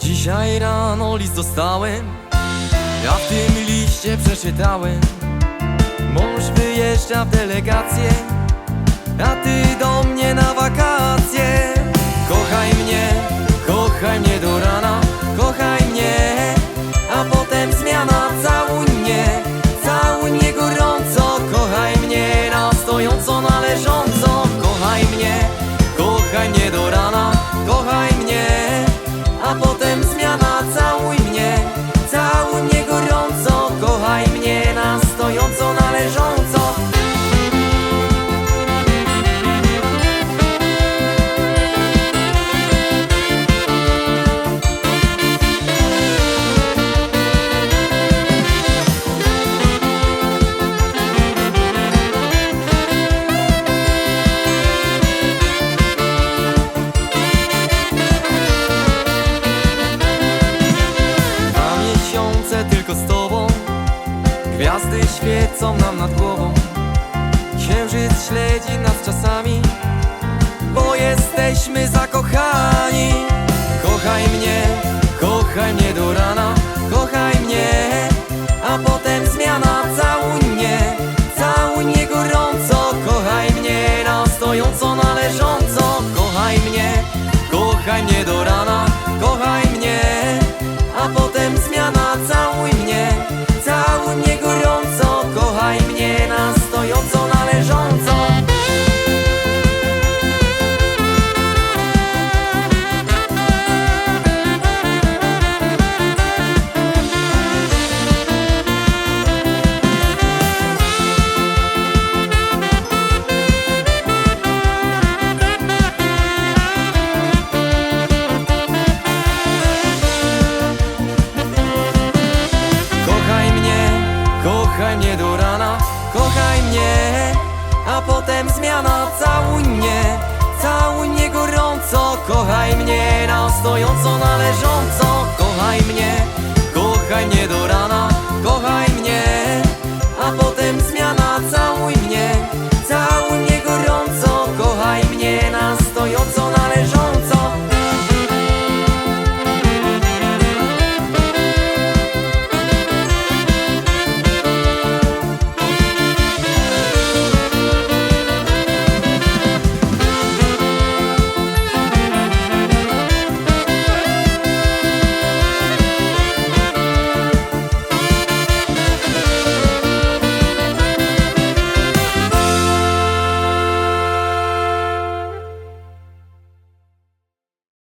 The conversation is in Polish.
Dzisiaj rano list dostałem Ja w tym liście przeczytałem. Mąż wyjeżdża w delegację A ty do mnie na wakacje. Kochaj mnie, kochaj mnie do rana a potem zmiana Całuj mnie, całuj mnie gorąco Kochaj mnie na stojąco, na leżąco Gwiazdy świecą nam nad głową. Księżyc śledzi nas czasami Bo jesteśmy zakochani. Kochaj mnie, kochaj mnie do rana a potem zmiana Całuj mnie, całuj mnie gorąco Kochaj mnie na stojąco, należąco Kochaj mnie, kochaj mnie do rana.